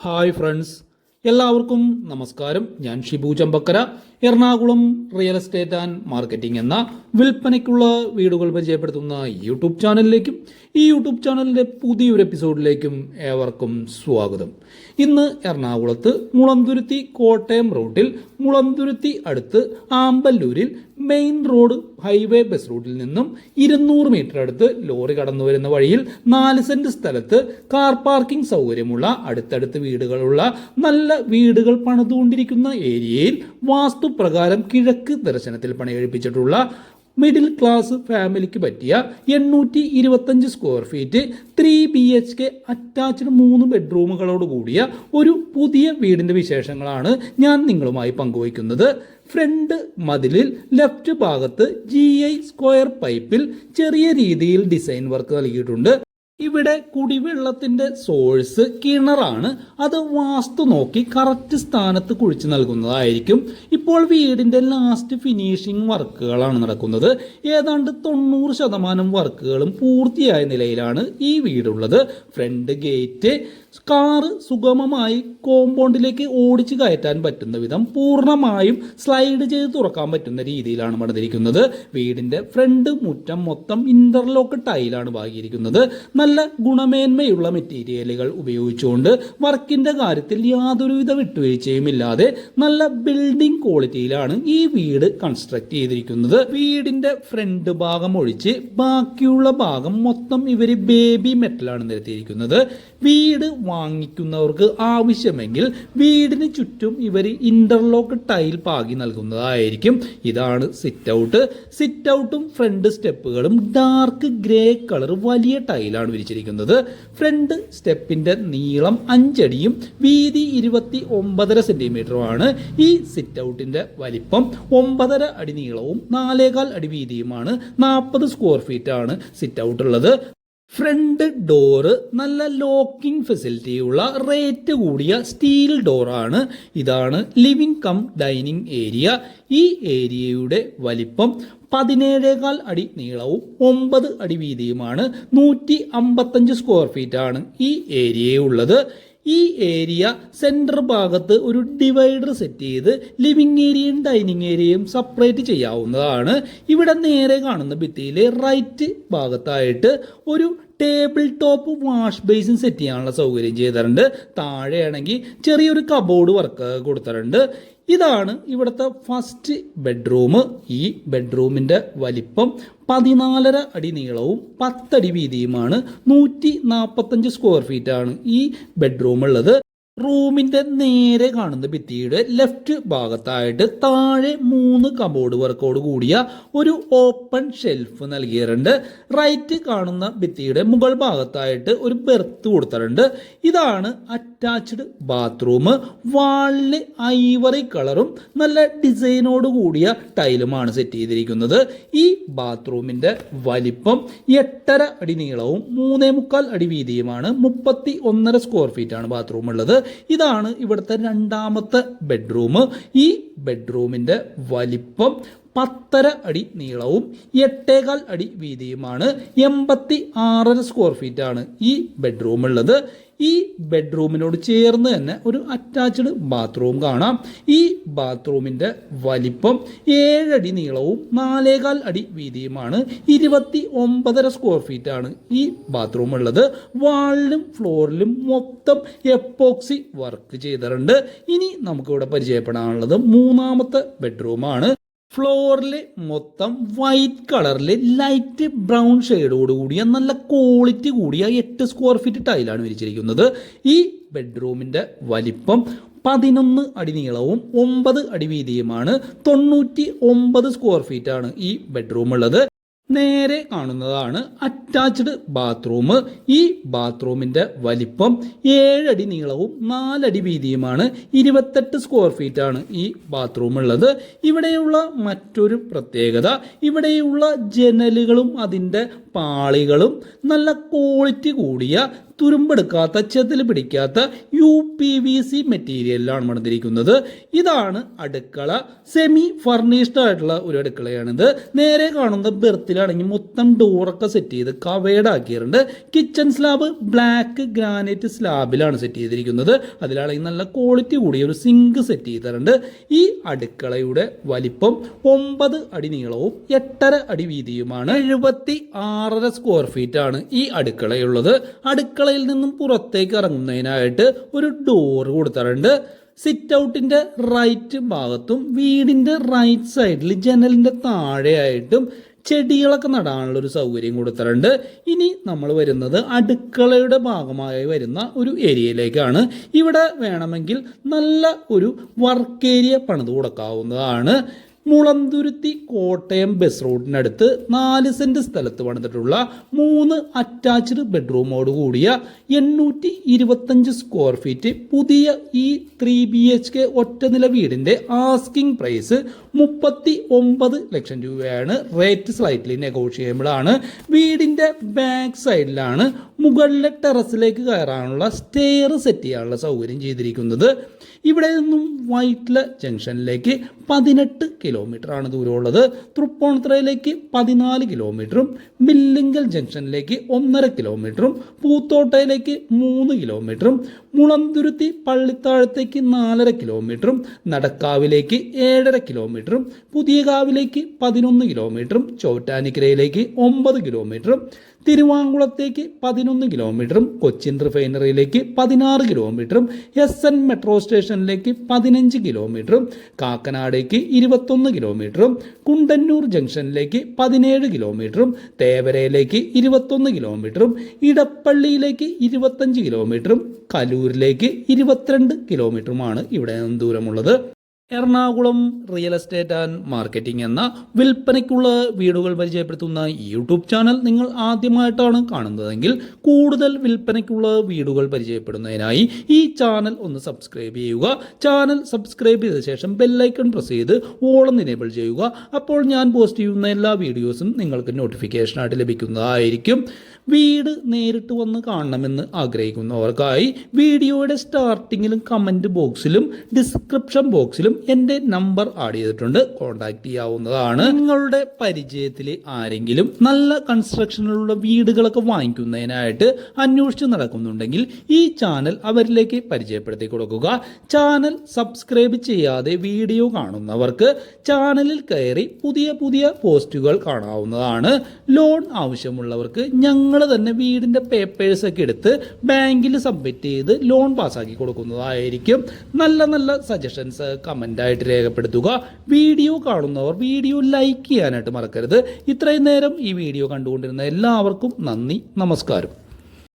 Hi friends എല്ലാവർക്കും നമസ്കാരം. ഞാൻ Shibu Champakkara. Ernakulam real estate and marketing എന്ന വിൽപ്പനയ്ക്കുള്ള വീടുകൾ പരിചയപ്പെടുത്തുന്ന യൂട്യൂബ് ചാനലിലേക്കും ഈ യൂട്യൂബ് ചാനലിന്റെ പുതിയൊരു എപ്പിസോഡിലേക്കും ഏവർക്കും സ്വാഗതം. ഇന്ന് എറണാകുളത്ത് മുളന്തുരുത്തി കോട്ടയം റൂട്ടിൽ മുളന്തുരുത്തി അടുത്ത് ആമ്പല്ലൂരിൽ മെയിൻ റോഡ് ഹൈവേ ബസ് റൂട്ടിൽ നിന്നും ഇരുന്നൂറ് മീറ്റർ അടുത്ത് ലോറി കടന്നു വരുന്ന വഴിയിൽ നാല് സെന്റ് സ്ഥലത്ത് കാർ പാർക്കിംഗ് സൗകര്യമുള്ള അടുത്തടുത്ത് വീടുകളുള്ള നല്ല വീടുകൾ പണിതുകൊണ്ടിരിക്കുന്ന ഏരിയയിൽ വാസ്തുപ്രകാരം കിഴക്ക് ദർശനത്തിൽ പണികഴിപ്പിച്ചിട്ടുള്ള മിഡിൽ ക്ലാസ് ഫാമിലിക്ക് പറ്റിയ എണ്ണൂറ്റി ഇരുപത്തഞ്ച് square feet three B H K attached മൂന്ന് ബെഡ്റൂമുകളോട് കൂടിയ ഒരു പുതിയ വീടിന്റെ വിശേഷങ്ങളാണ് ഞാൻ നിങ്ങളുമായി പങ്കുവയ്ക്കുന്നത്. ഫ്രണ്ട് മതിലിൽ ലെഫ്റ്റ് ഭാഗത്ത് ജി ഐ സ്ക്വയർ പൈപ്പിൽ ചെറിയ രീതിയിൽ ഡിസൈൻ വർക്ക് നൽകിയിട്ടുണ്ട്. ഇവിടെ കുടിവെള്ളത്തിന്റെ സോഴ്സ് കിണറാണ്. അത് വാസ്തു നോക്കി കറക്റ്റ് സ്ഥാനത്ത് കുഴിച്ചു നൽകുന്നതായിരിക്കും. ഇപ്പോൾ വീടിന്റെ ലാസ്റ്റ് ഫിനിഷിംഗ് വർക്കുകളാണ് നടക്കുന്നത്. ഏതാണ്ട് തൊണ്ണൂറ് ശതമാനം വർക്കുകളും പൂർത്തിയായ നിലയിലാണ് ഈ വീടുള്ളത്. ഫ്രണ്ട് ഗേറ്റ് കാറ് സുഗമമായി കോമ്പൗണ്ടിലേക്ക് ഓടിച്ചു കയറ്റാൻ പറ്റുന്ന വിധം പൂർണമായും സ്ലൈഡ് ചെയ്ത് തുറക്കാൻ പറ്റുന്ന രീതിയിലാണ് പണിതിരിക്കുന്നത്. വീടിന്റെ ഫ്രണ്ട് മുറ്റം മൊത്തം ഇന്റർലോക്ക് ടൈലാണ് വാങ്ങിയിരിക്കുന്നത് നല്ല ഗുണമേന്മയുള്ള മെറ്റീരിയലുകൾ ഉപയോഗിച്ചുകൊണ്ട് വർക്കിന്റെ കാര്യത്തിൽ യാതൊരുവിധ വിട്ടുവീഴ്ചയും ഇല്ലാതെ നല്ല ബിൽഡിംഗ് ക്വാളിറ്റിയിലാണ് ഈ വീട് കൺസ്ട്രക്ട് ചെയ്തിരിക്കുന്നത്. വീടിന്റെ ഫ്രണ്ട് ഭാഗം ഒഴിച്ച് ബാക്കിയുള്ള ഭാഗം മൊത്തം ഇവർ ബേബി മെറ്റലാണ് നിരത്തിയിരിക്കുന്നത്. വീട് വാങ്ങിക്കുന്നവർക്ക് ആവശ്യമെങ്കിൽ വീടിന് ചുറ്റും ഇവർ ഇന്റർലോക്ക് ടൈൽ പാകി നൽകുന്നതായിരിക്കും. ഇതാണ് സിറ്റ് ഔട്ട് സിറ്റ് ഔട്ടും ഫ്രണ്ട് സ്റ്റെപ്പുകളും ഡാർക്ക് ഗ്രേ കളർ വലിയ ടൈലാണ് വിരിച്ചിരിക്കുന്നത്. ഫ്രണ്ട് സ്റ്റെപ്പിന്റെ നീളം അഞ്ചടിയും വീതി ഇരുപത്തി ഒമ്പതര സെന്റിമീറ്ററുമാണ് ഈ സിറ്റ് ഔട്ടിന്റെ വലിപ്പം ഒമ്പതര അടി നീളവും നാലേകാൽ അടി വീതിയുമാണ്. നാൽപ്പത് സ്ക്വയർ ഫീറ്റ് ആണ് സിറ്റ് ഔട്ട് ഉള്ളത്. ഫ്രണ്ട് ഡോറ് നല്ല ലോക്കിംഗ് ഫെസിലിറ്റിയുള്ള റേറ്റ് കൂടിയ സ്റ്റീൽ ഡോറാണ്. ഇതാണ് ലിവിംഗ് കം ഡൈനിങ് ഏരിയ. ഈ ഏരിയയുടെ വലിപ്പം പതിനേഴേകാൽ അടി നീളവും ഒമ്പത് അടി വീതിയുമാണ്. നൂറ്റി അമ്പത്തഞ്ച് സ്ക്വയർ ഫീറ്റ് ആണ് ഈ ഏരിയയുള്ളത്. ഈ ഏരിയ സെന്റർ ഭാഗത്ത് ഒരു ഡിവൈഡർ സെറ്റ് ചെയ്ത് ലിവിങ് ഏരിയയും ഡൈനിങ് ഏരിയയും സെപ്പറേറ്റ് ചെയ്യാവുന്നതാണ്. ഇവിടെ നേരെ കാണുന്ന ഭിത്തിയിലെ റൈറ്റ് ഭാഗത്തായിട്ട് ഒരു table top wash basin set ചെയ്യാനുള്ള സൗകര്യം ചെയ്തിട്ടുണ്ട്. താഴെയാണെങ്കിൽ ചെറിയൊരു കബോർഡ് വർക്ക് കൊടുത്തിട്ടുണ്ട്. ഇതാണ് ഇവിടുത്തെ ഫസ്റ്റ് ബെഡ്റൂം ഈ ബെഡ്റൂമിന്റെ വലിപ്പം പതിനാലര അടി നീളവും പത്തടി വീതിയുമാണ്. നൂറ്റി നാൽപ്പത്തഞ്ച് സ്ക്വയർ ഫീറ്റ് ആണ് ഈ ബെഡ്റൂം ഉള്ളത്. റൂമിന്റെ നേരെ കാണുന്ന ഭിത്തിയുടെ ലെഫ്റ്റ് ഭാഗത്തായിട്ട് താഴെ മൂന്ന് കബോർഡ് വർക്കോട് കൂടിയ ഒരു ഓപ്പൺ ഷെൽഫ് നൽകിയിട്ടുണ്ട്. റൈറ്റ് കാണുന്ന ഭിത്തിയുടെ മുകൾ ഭാഗത്തായിട്ട് ഒരു ബെർത്ത് കൊടുത്തിട്ടുണ്ട്. ഇതാണ് അറ്റാച്ച്ഡ് ബാത്റൂം വാളിന് ഐവറി കളറും നല്ല ഡിസൈനോട് കൂടിയ ടൈലുമാണ് സെറ്റ് ചെയ്തിരിക്കുന്നത്. ഈ ബാത്റൂമിന്റെ വലിപ്പം എട്ടര അടി നീളവും മൂന്നേ മുക്കാൽ അടി വീതിയുമാണ്. മുപ്പത്തി ഒന്നര സ്ക്വയർ ഫീറ്റ് ആണ് ബാത്റൂം ഉള്ളത്. ഇതാണ് ഇവിടുത്തെ രണ്ടാമത്തെ ബെഡ്റൂം ഈ ബെഡ്റൂമിന്റെ വലിപ്പം പത്തര അടി നീളവും എട്ടേകാൽ അടി വീതിയുമാണ്. എൺപത്തി ആറര സ്ക്വയർ ഫീറ്റ് ആണ് ഈ ബെഡ്റൂം ഉള്ളത്. ഈ ബെഡ്റൂമിനോട് ചേർന്ന് തന്നെ ഒരു അറ്റാച്ച്ഡ് ബാത്റൂം കാണാം. ഈ ബാത്റൂമിന്റെ വലിപ്പം ഏഴടി നീളവും നാലേകാൽ അടി വീതിയുമാണ്. ഇരുപത്തി ഒമ്പതര സ്ക്വയർ ഫീറ്റ് ആണ് ഈ ബാത്റൂം ഉള്ളത്. വാളിലും ഫ്ലോറിലും മൊത്തം എപ്പോക്സി വർക്ക് ചെയ്തിട്ടുണ്ട്. ഇനി നമുക്കിവിടെ പരിചയപ്പെടാനുള്ളത് മൂന്നാമത്തെ ബെഡ്റൂമാണ് ഫ്ലോറിൽ മൊത്തം വൈറ്റ് കളറിൽ ലൈറ്റ് ബ്രൗൺ ഷെയ്ഡോട് കൂടിയ നല്ല ക്വാളിറ്റി കൂടിയ എട്ട് സ്ക്വയർ ഫീറ്റ് ടൈലാണ് വിരിച്ചിരിക്കുന്നത്. ഈ ബെഡ്റൂമിന്റെ വലിപ്പം പതിനൊന്ന് അടി നീളവും ഒമ്പത് അടി വീതിയുമാണ്. തൊണ്ണൂറ്റി ഒമ്പത് സ്ക്വയർ ഫീറ്റ് ആണ് ഈ ബെഡ്റൂം ഉള്ളത് നേരെ കാണുന്നതാണ് അറ്റാച്ച്ഡ് ബാത്റൂം ഈ ബാത്റൂമിന്റെ വലിപ്പം ഏഴടി നീളവും നാലടി വീതിയുമാണ്. ഇരുപത്തെട്ട് സ്ക്വയർ ഫീറ്റ് ആണ് ഈ ബാത്റൂം ഉള്ളത്. ഇവിടെയുള്ള മറ്റൊരു പ്രത്യേകത ഇവിടെയുള്ള ജനലുകളും അതിന്റെ പാളികളും നല്ല ക്വാളിറ്റി കൂടിയ തുരുമ്പെടുക്കാത്ത ചെതിൽ പിടിക്കാത്ത യു പി വി സി മെറ്റീരിയലിലാണ് പണിതിരിക്കുന്നത്. ഇതാണ് അടുക്കള. സെമി ഫർണിഷ്ഡ് ആയിട്ടുള്ള ഒരു അടുക്കളയാണിത്. നേരെ കാണുന്ന ബെർത്തിലാണെങ്കിൽ മൊത്തം ഡോറൊക്കെ സെറ്റ് ചെയ്ത് കവേഡ് ആക്കിയിട്ടുണ്ട്. കിച്ചൺ സ്ലാബ് ബ്ലാക്ക് ഗ്രാനൈറ്റ് സ്ലാബിലാണ് സെറ്റ് ചെയ്തിരിക്കുന്നത്. അതിലാണെങ്കിൽ നല്ല ക്വാളിറ്റി കൂടിയ ഒരു സിങ്ക് സെറ്റ് ചെയ്തിട്ടുണ്ട്. ഈ അടുക്കളയുടെ വലിപ്പം ഒമ്പത് അടി നീളവും എട്ടര അടി വീതിയുമാണ്. എഴുപത്തി ആറര സ്ക്വയർ ഫീറ്റ് ആണ് ഈ അടുക്കളയുള്ളത്. അടുക്കളയിൽ നിന്നും പുറത്തേക്ക് ഇറങ്ങുന്നതിനായിട്ട് ഒരു ഡോർ കൊടുത്തിട്ടുണ്ട്. സിറ്റ് ഔട്ടിന്റെ റൈറ്റ് ഭാഗത്തും വീടിന്റെ റൈറ്റ് സൈഡിൽ ജനലിന്റെ താഴെയായിട്ടും ചെടികളൊക്കെ നടാനുള്ള ഒരു സൗകര്യം കൊടുത്തിട്ടുണ്ട്. ഇനി നമ്മൾ വരുന്നത് അടുക്കളയുടെ ഭാഗമായി വരുന്ന ഒരു ഏരിയയിലേക്കാണ്. ഇവിടെ വേണമെങ്കിൽ നല്ല ഒരു വർക്ക് ഏരിയ പണിത് കൊടുക്കാവുന്നതാണ്. മുളന്തുരുത്തി കോട്ടയം ബസ് റോഡിനടുത്ത് നാല് സെന്റ് സ്ഥലത്ത് പണിതിട്ടുള്ള മൂന്ന് അറ്റാച്ച്ഡ് ബെഡ്റൂമോട് കൂടിയ എണ്ണൂറ്റി ഇരുപത്തഞ്ച് സ്ക്വയർ ഫീറ്റ് പുതിയ ഈ ത്രീ ബി എച്ച് കെ ഒറ്റനില വീടിന്റെ ആസ്കിംഗ് പ്രൈസ് മുപ്പത്തി ഒമ്പത് ലക്ഷം രൂപയാണ്. റേറ്റ് സ്ലൈറ്റ്ലി നെഗോഷിയബിൾ ആണ്. വീടിന്റെ ബാക്ക് സൈഡിലാണ് മുകളിലെ ടെറസിലേക്ക് കയറാനുള്ള സ്റ്റെയർ സെറ്റ് ചെയ്യാനുള്ള സൗകര്യം ചെയ്തിരിക്കുന്നത്. ഇവിടെ നിന്നും വൈറ്റ്ല ജംഗ്ഷനിലേക്ക് പതിനെട്ട് കിലോമീറ്റർ ആണ് ദൂരമുള്ളത്. തൃപ്പൂണിത്തുറയിലേക്ക് പതിനാല് കിലോമീറ്ററും മില്ലിങ്കൽ ജംഗ്ഷനിലേക്ക് ഒന്നര കിലോമീറ്ററും പൂത്തോട്ടയിലേക്ക് മൂന്ന് കിലോമീറ്ററും മുളന്തുരുത്തി പള്ളിത്താഴത്തേക്ക് നാലര കിലോമീറ്ററും നടക്കാവിലേക്ക് ഏഴര കിലോമീറ്ററും പുതിയകാവിലേക്ക് പതിനൊന്ന് കിലോമീറ്ററും ചോറ്റാനിക്കരയിലേക്ക് ഒമ്പത് കിലോമീറ്ററും തിരുവാങ്കുളത്തേക്ക് പതിനൊന്ന് കിലോമീറ്ററും കൊച്ചിൻ റിഫൈനറിയിലേക്ക് പതിനാറ് കിലോമീറ്ററും എസ് എൻ മെട്രോ സ്റ്റേഷനിലേക്ക് പതിനഞ്ച് കിലോമീറ്ററും കാക്കനാടേക്ക് ഇരുപത്തൊന്ന് കിലോമീറ്ററും കുണ്ടന്നൂർ ജംഗ്ഷനിലേക്ക് പതിനേഴ് കിലോമീറ്ററും തേവരയിലേക്ക് ഇരുപത്തൊന്ന് കിലോമീറ്ററും ഇടപ്പള്ളിയിലേക്ക് ഇരുപത്തഞ്ച് കിലോമീറ്ററും കലൂരിലേക്ക് ഇരുപത്തിരണ്ട് കിലോമീറ്ററുമാണ് ഇവിടെ ദൂരമുള്ളത്. Ernakulam real estate and marketing എന്ന വിൽപ്പനയ്ക്കുള്ള വീടുകൾ പരിചയപ്പെടുത്തുന്ന യൂട്യൂബ് ചാനൽ നിങ്ങൾ ആദ്യമായിട്ടാണ് കാണുന്നതെങ്കിൽ കൂടുതൽ വിൽപ്പനയ്ക്കുള്ള വീടുകൾ പരിചയപ്പെടുന്നതിനായി ഈ ചാനൽ ഒന്ന് സബ്സ്ക്രൈബ് ചെയ്യുക. ചാനൽ സബ്സ്ക്രൈബ് ചെയ്ത ശേഷം ബെല്ലൈക്കൺ പ്രസ് ചെയ്ത് ഓളം എനേബിൾ ചെയ്യുക. അപ്പോൾ ഞാൻ പോസ്റ്റ് ചെയ്യുന്ന എല്ലാ വീഡിയോസും നിങ്ങൾക്ക് നോട്ടിഫിക്കേഷനായിട്ട് ലഭിക്കുന്നതായിരിക്കും. വീട് നേരിട്ട് വന്ന് കാണണമെന്ന് ആഗ്രഹിക്കുന്നവർക്കായി വീഡിയോയുടെ സ്റ്റാർട്ടിങ്ങിലും കമന്റ് ബോക്സിലും ഡിസ്ക്രിപ്ഷൻ ബോക്സിലും എന്റെ നമ്പർ ആഡ് ചെയ്തിട്ടുണ്ട്. കോൺടാക്ട് ചെയ്യാവുന്നതാണ്. നിങ്ങളുടെ പരിചയത്തിൽ ആരെങ്കിലും നല്ല കൺസ്ട്രക്ഷനിലുള്ള വീടുകളൊക്കെ വാങ്ങിക്കുന്നതിനായിട്ട് അന്വേഷിച്ച് നടക്കുന്നുണ്ടെങ്കിൽ ഈ ചാനൽ അവരിലേക്ക് പരിചയപ്പെടുത്തി കൊടുക്കുക. ചാനൽ സബ്സ്ക്രൈബ് ചെയ്യാതെ വീഡിയോ കാണുന്നവർക്ക് ചാനലിൽ കയറി പുതിയ പുതിയ പോസ്റ്റുകൾ കാണാവുന്നതാണ്. ലോൺ ആവശ്യമുള്ളവർക്ക് ഞങ്ങൾ തന്നെ വീടിന്റെ പേപ്പേഴ്സ് ഒക്കെ എടുത്ത് ബാങ്കിൽ സബ്മിറ്റ് ചെയ്ത് ലോൺ പാസ്സാക്കി കൊടുക്കുന്നതായിരിക്കും. നല്ല നല്ല സജഷൻസ് കമന്റായിട്ട് രേഖപ്പെടുത്തുക. വീഡിയോ കാണുന്നവർ വീഡിയോ ലൈക്ക് ചെയ്യാനായിട്ട് മറക്കരുത്. ഇത്രയും നേരം ഈ വീഡിയോ കണ്ടുകൊണ്ടിരുന്ന എല്ലാവർക്കും നന്ദി നമസ്കാരം.